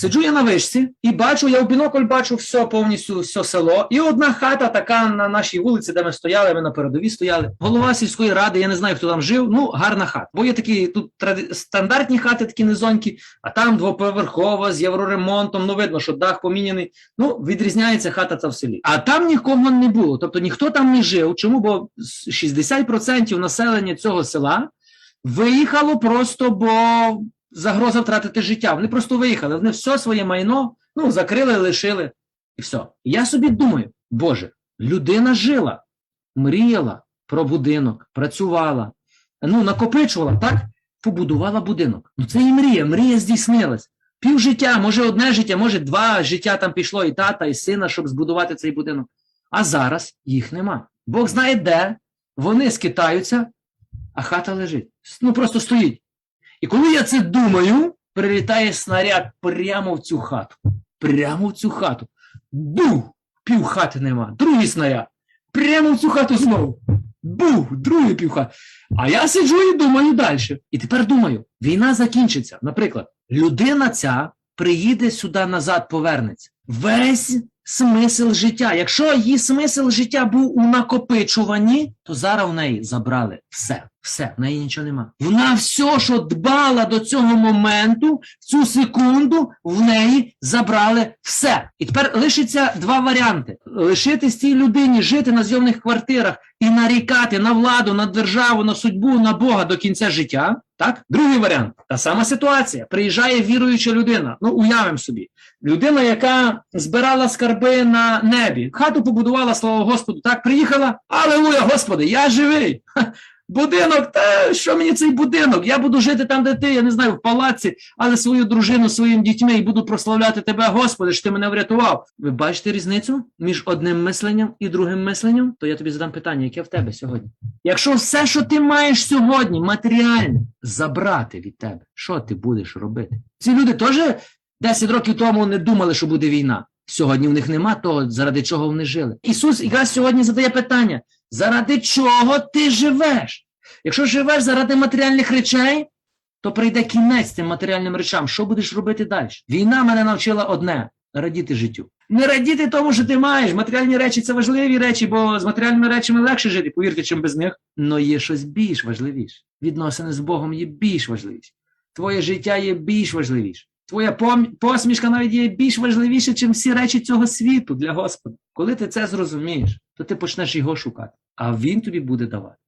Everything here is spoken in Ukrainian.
Сиджу я на вишці і бачу, я в бінокль бачу все повністю все село. І одна хата така на нашій вулиці, де ми стояли, ми на передовій стояли. Голова сільської ради, я не знаю, хто там жив. Ну, гарна хата. Бо є такі тут тради- стандартні хати, такі низонькі, а там двоповерхова з євроремонтом. Ну, видно, що дах поміняний. Ну, відрізняється хата ця в селі. А там нікого не було. Тобто ніхто там не жив. Чому? Бо 60% населення цього села виїхало просто, бо загроза втратити життя. Вони просто виїхали. Вони все своє майно ну, закрили, лишили. І все. Я собі думаю, Боже, людина жила, мріяла про будинок, працювала, ну, накопичувала, так? Побудувала будинок. Ну, це і мрія, мрія здійснилась. Пів життя, може одне життя, може два життя там пішло і тата, і сина, щоб збудувати цей будинок. А зараз їх нема. Бог знає де, вони скитаються, а хата лежить. Ну просто стоїть. І коли я це думаю, прилітає снаряд прямо в цю хату. Прямо в цю хату. Бух! Пів хати нема. Другий снаряд. Прямо в цю хату знову. Бух! Другий пів хати. А я сиджу і думаю далі. І тепер думаю: війна закінчиться. Наприклад, людина ця приїде сюди назад, повернеться. Весь смисл життя. Якщо її смисл життя був у накопичуванні, то зараз в неї забрали все. Все, в неї нічого нема. Вона все, що дбала до цього моменту, в цю секунду, в неї забрали все. І тепер лишиться два варіанти: лишитись цій людині, жити на зйомних квартирах і нарікати на владу, на державу, на судьбу, на Бога до кінця життя. Так, другий варіант. Та сама ситуація. Приїжджає віруюча людина. Ну, уявимо собі. Людина, яка збирала скарби на небі, хату побудувала, слава Господу, так приїхала. Алелуя, Господи, я живий. Будинок, та що мені цей будинок? Я буду жити там, де ти, я не знаю, в палаці, але свою дружину, своїм дітьми і буду прославляти тебе, Господи, що ти мене врятував. Ви бачите різницю між одним мисленням і другим мисленням? То я тобі задам питання, яке в тебе сьогодні? Якщо все, що ти маєш сьогодні, матеріальне, забрати від тебе, що ти будеш робити? Ці люди теж 10 років тому не думали, що буде війна. Сьогодні в них нема того, заради чого вони жили. Ісус якраз сьогодні задає питання: заради чого ти живеш? Якщо живеш заради матеріальних речей, то прийде кінець цим матеріальним речам. Що будеш робити далі? Війна мене навчила одне радіти життю. Не радіти тому, що ти маєш. Матеріальні речі це важливі речі, бо з матеріальними речами легше жити, повірте, чим без них. Но є щось більш важливіше. Відносини з Богом є більш важливіше. Твоє життя є більш важливіше. Твоя посмішка навіть є більш важливіше, ніж всі речі цього світу для Господа. Коли ти це зрозумієш, то ти почнеш його шукати, а він тобі буде давати.